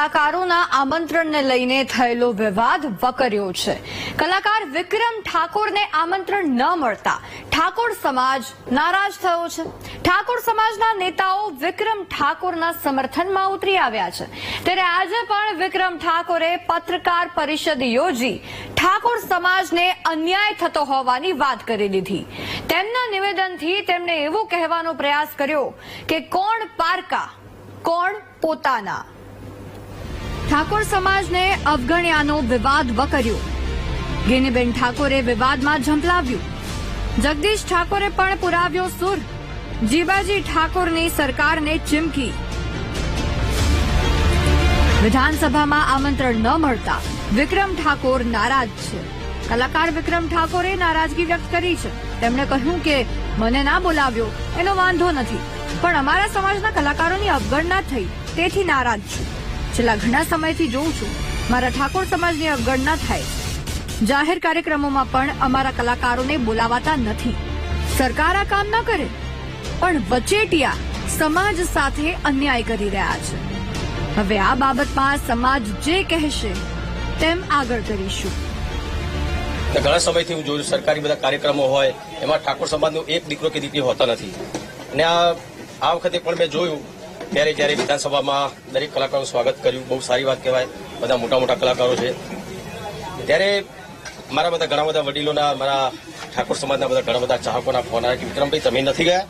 કલાકારોના આમંત્રણને લઈને થયેલો વિવાદ વકર્યો છે. કલાકાર વિક્રમ ઠાકોરને આમંત્રણ ન મળતા ઠાકોર સમાજ નારાજ થયો છે. ઠાકોર સમાજના નેતાઓ વિક્રમ ઠાકોરના સમર્થનમાં ઉતરી આવ્યા છે. ત્યારે આજે પણ વિક્રમ ઠાકોરે પત્રકાર પરિષદ યોજી ઠાકોર સમાજને અન્યાય થતો હોવાની વાત કરી દીધી. તેમના નિવેદનથી તેમણે એવું કહેવાનો પ્રયાસ કર્યો કે કોણ પારકા, કોણ પોતાના? ઠાકોર સમાજને અવગણ્યાનો વિવાદ વકર્યો. ગેનીબેન ઠાકોરે વિવાદમાં ઝંપલાવ્યું. જગદીશ ઠાકોરે પણ પુરાવ્યો સુર. જીબાજી ઠાકોરની સરકારને ચીમકી. વિધાનસભામાં આમંત્રણ ન મળતા વિક્રમ ઠાકોર નારાજ છે. કલાકાર વિક્રમ ઠાકોરે નારાજગી વ્યક્ત કરી છે. તેમણે કહ્યું કે, મને ના બોલાવ્યો, એનો વાંધો નથી. પણ અમારા સમાજના કલાકારોની અવગણના થઈ, તેથી નારાજ છું. છેલ્લા ઘણા સમયથી જોઉં છું, મારા ઠાકોર સમાજની અવગણના થાય. જાહેર કાર્યક્રમોમાં પણ અમારા કલાકારોને બોલાવાતા નથી. સરકાર આ કામ ન કરે, પણ વચેટિયા સમાજ સાથે અન્યાય કરી રહ્યા છે. હવે આ બાબતમાં સમાજ જે કહેશે, તેમ આગળ કરીશું. ઘણા સમયથી હું જોયું સરકારી બધા કાર્યક્રમો હોય, એમાં ઠાકોર સમાજનો એક દીકરો કે દીકરી હોતા નથી. અને આ વખતે પણ મેં જોયું ત્યારે જ્યારે વિધાનસભામાં દરેક કલાકારોનું સ્વાગત કર્યું, બહુ સારી વાત કહેવાય, બધા મોટા મોટા કલાકારો છે. ત્યારે મારા બધા ઘણા બધા વડીલોના, મારા ઠાકોર સમાજના બધા ઘણા બધા ચાહકોના ફોન આવ્યા કે, વિક્રમભાઈ, તમે નથી ગયા?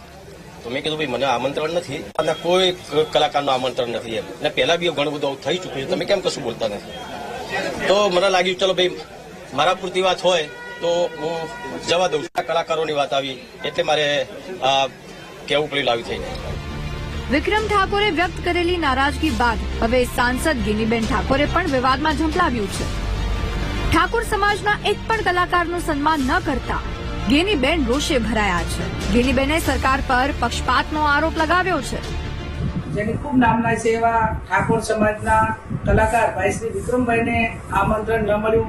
તો મેં કીધું, ભાઈ, મને આમંત્રણ નથી. અને કોઈ કલાકારનું આમંત્રણ નથી એમ. અને પહેલા બી ઘણું બધું થઈ ચૂક્યું છે. તમે કેમ કશું બોલતા નથી? તો મને લાગ્યું, ચલો ભાઈ, મારા પૂરતી વાત હોય તો હું જવા દઉં કલાકારોની વાત આવી, એટલે મારે કેવું પડ્યું લાવી થઈને. વિક્રમ ઠાકોરે વ્યક્ત કરેલી નારાજગી બાદ હવે સાંસદ ગિનીબેન ઠાકોરે પણ વિવાદમાં ઝંપલાવ્યું છે. ઠાકોર સમાજના એક પણ કલાકારનું સન્માન ન કરતા ગેનીબેન રોષે ભરાયા છે. ગેનીબેને સરકાર પર પક્ષપાતનો આરોપ લગાવ્યો છે. જેની ખૂબ નામના છે એવા ઠાકોર સમાજના કલાકાર ભાઈ શ્રી વિક્રમભાઈને આમંત્રણ ન મળ્યું.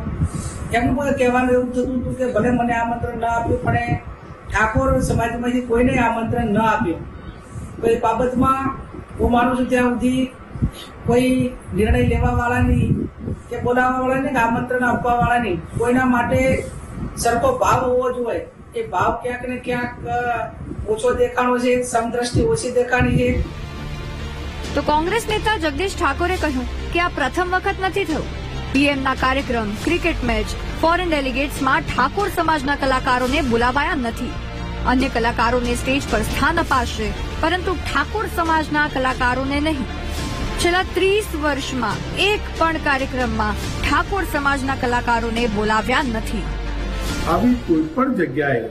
એમનું પણ કહેવાનું એવું થતું હતું કે ભલે મને આમંત્રણ ન આપ્યું, પણ ઠાકોર સમાજમાંથી કોઈને આમંત્રણ ન આપ્યું. એ બાબતમાં હું માનું છું ત્યાં સુધી કોઈ નિર્ણય લેવા વાળાની કે બોલાવવા વાળાની કે આમંત્રણ આપવા વાળાની કોઈના માટે સરખો ભાવ હોવો જોઈએ એ ભાવ ક્યાંક ને ક્યાંક ઓછો દેખાણો છે, સમદ્રષ્ટિ ઓછી દેખાણી છે. તો કોંગ્રેસ નેતા જગદીશ ઠાકોરે કહ્યું કે આ પ્રથમ વખત નથી થયું. પીએમના કાર્યક્રમ, ક્રિકેટ મેચ ફોરેન ડેલિગેટ્સમાં ઠાકોર સમાજના કલાકારોને બોલાવાયા નથી. અન્ય કલાકારોને સ્ટેજ પર સ્થાન અપાશે. પરંતુ ઠાકોર સમાજના કલાકારોને નહીં. છેલ્લા ત્રીસ વર્ષમાં એક પણ કાર્યક્રમમાં ઠાકોર સમાજના કલાકારોને બોલાવ્યા નથી. આવી કોઈ પણ જગ્યાએ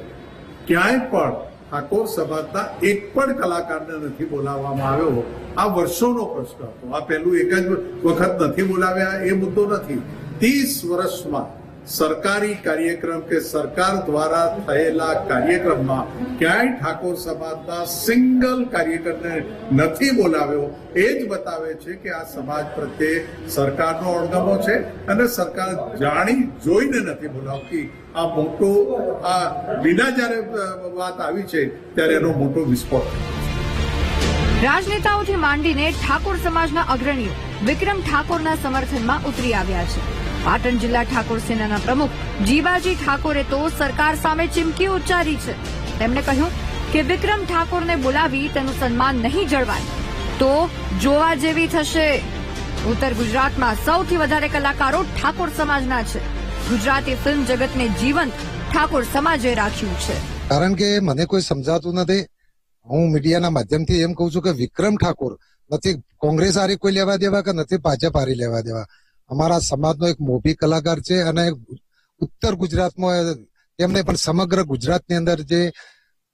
ક્યાંય પણ ઠાકોર સમાજના એક પણ કલાકારને નથી બોલાવવામાં આવ્યો. આ વર્ષોનો પ્રશ્ન હતો. આ પહેલું એક જ વખત નથી બોલાવ્યા, એ મુદ્દો નથી. ત્રીસ વર્ષમાં સરકારી કાર્યક્રમ કે સરકાર દ્વારા થયેલા કાર્યક્રમમાં ક્યાંય ઠાકોર સમાજના સિંગલ કાર્યકરને નથી બોલાવ્યો, એ જ બતાવે છે કે આ સમાજ પ્રત્યે સરકારનો અણગમો છે અને સરકાર જાણી જોઈને નથી બોલાવતી. આ મોટો, આ વિના જ્યારે વાત આવી છે ત્યારે એનો મોટો વિસ્ફોટ. રાજનેતાઓથી માંડીને ઠાકોર સમાજના અગ્રણીઓ વિક્રમ ઠાકોરના સમર્થનમાં ઉતરી આવ્યા છે. પાટણ જિલ્લા ઠાકોર સેનાના પ્રમુખ જીવાજી ઠાકોરે તો સરકાર સામે ચીમકી ઉચ્ચારી છે. તેમણે કહ્યું કે વિક્રમ ઠાકોરને બોલાવી તેનું સન્માન નહીં જળવાય. તો જોવા જેવી થશે. ઉત્તર ગુજરાતમાં સૌથી વધારે કલાકારો ઠાકોર સમાજના છે. ગુજરાતી ફિલ્મ જગતને જીવંત ઠાકોર સમાજે રાખ્યું છે. કારણ કે મને કોઈ સમજાતું નથી. હું મીડિયાના માધ્યમથી એમ કહું છું કે વિક્રમ ઠાકોર નથી, કોંગ્રેસ હારી કોઈ લેવા દેવા કે નથી, ભાજપ હારી લેવા દેવા. અમારા સમાજનો એક મોભી કલાકાર છે અને ઉત્તર ગુજરાતમાં એમને પણ સમગ્ર ગુજરાતની અંદર જે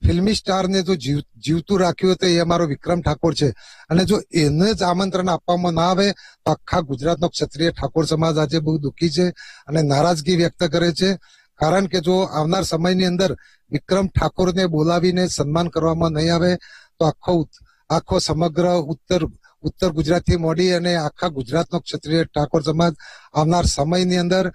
ફિલ્મી સ્ટારને જો જીવતું રાખ્યું હતું એ અમારો વિક્રમ ઠાકોર છે. અને જો એને જ આમંત્રણ આપવામાં ના આવે તો આખા ગુજરાતનો ક્ષત્રિય ઠાકોર સમાજ આજે બહુ દુઃખી છે અને નારાજગી વ્યક્ત કરે છે. કારણ કે જો આવનાર સમયની અંદર વિક્રમ ઠાકોરને બોલાવીને સન્માન કરવામાં નહીં આવે તો આખો આખો સમગ્ર ઉત્તર ઉત્તર ગુજરાતથી મોડી અને આખા ગુજરાતનો ક્ષત્રિય ઠાકોર સમાજ આવનાર સમયની અંદર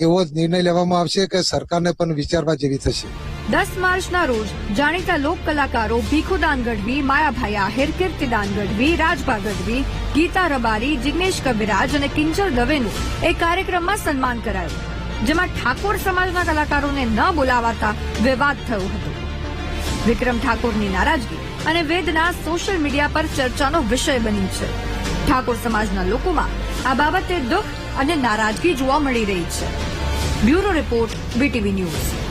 એવો જ નિર્ણય લેવામાં આવશે કે સરકારને પણ વિચારવા જેવી થશે. દસ માર્ચના રોજ જાણીતા લોક કલાકારો ભીખુદાન ગઢવી, માયાભાઈ આહિર, કીર્તિદાન ગઢવી, રાજભા ગઢવી, ગીતા રબારી, જિગ્નેશ કવિરાજ અને કિંજલ દવેનું એક કાર્યક્રમમાં સન્માન કરાયું. જેમાં ઠાકોર સમાજના કલાકારોને ન બોલાવાતા વિવાદ થયો હતો. વિક્રમ ઠાકોરની નારાજગી અને વેદના સોશિયલ મીડિયા પર ચર્ચાનો વિષય બની છે. ઠાકોર સમાજના લોકોમાં આ બાબતે દુઃખ અને નારાજગી જોવા મળી રહી છે. Bureau report BTV news.